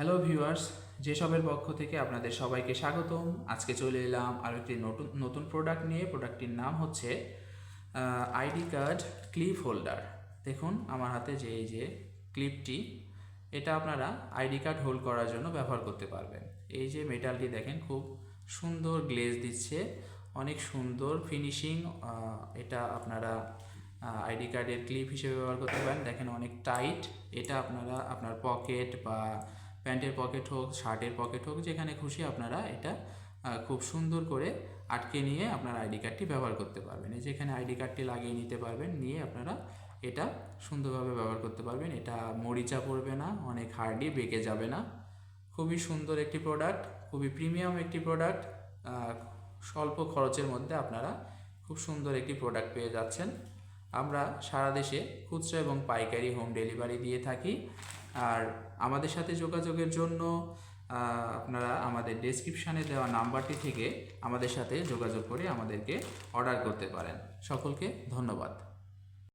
Hello viewers যেসবের পক্ষ থেকে আপনাদের সবাইকে স্বাগতম। আজকে চলে এলাম আরও একটি নতুন নতুন প্রোডাক্ট নিয়ে। প্রোডাক্টটির নাম হচ্ছে আইডি কার্ড ক্লিপ হোল্ডার দেখুন, আমার হাতে যে এই যে ক্লিপটি এটা আপনারা আইডি কার্ড হোল্ড করার জন্য ব্যবহার করতে পারবেন। এই যে মেটালটি দেখেন, খুব সুন্দর গ্লেজ দিচ্ছে। অনেক সুন্দর ফিনিশিং এটা আপনারা আইডি কার্ডের ক্লিপ হিসেবে ব্যবহার করতে পারেন। দেখেন অনেক টাইট এটা আপনারা আপনার পকেট বা প্যান্টের পকেট হোক, শার্টের পকেট হোক, যেখানে খুশি আপনারা এটা খুব সুন্দর করে আটকে নিয়ে আপনার আইডি কার্ডটি ব্যবহার করতে পারবেন। এই যেখানে আইডি কার্ডটি লাগিয়ে নিতে পারবেন, নিয়ে আপনারা এটা সুন্দরভাবে ব্যবহার করতে পারবেন। এটা মরিচা পড়বে না, অনেক হার্ডি, বেঁকে যাবে না। খুবই সুন্দর একটি প্রোডাক্ট, খুবই প্রিমিয়াম একটি প্রোডাক্ট স্বল্প খরচের মধ্যে আপনারা খুব সুন্দর একটি প্রোডাক্ট পেয়ে যাচ্ছেন। আমরা সারা দেশে খুচরা এবং পাইকারি হোম ডেলিভারি দিয়ে থাকি। আর আমাদের সাথে যোগাযোগের জন্য আপনারা আমাদের ডেসক্রিপশানে দেওয়া নাম্বারটি থেকে আমাদের সাথে যোগাযোগ করে আমাদেরকে অর্ডার করতে পারেন। সকলকে ধন্যবাদ।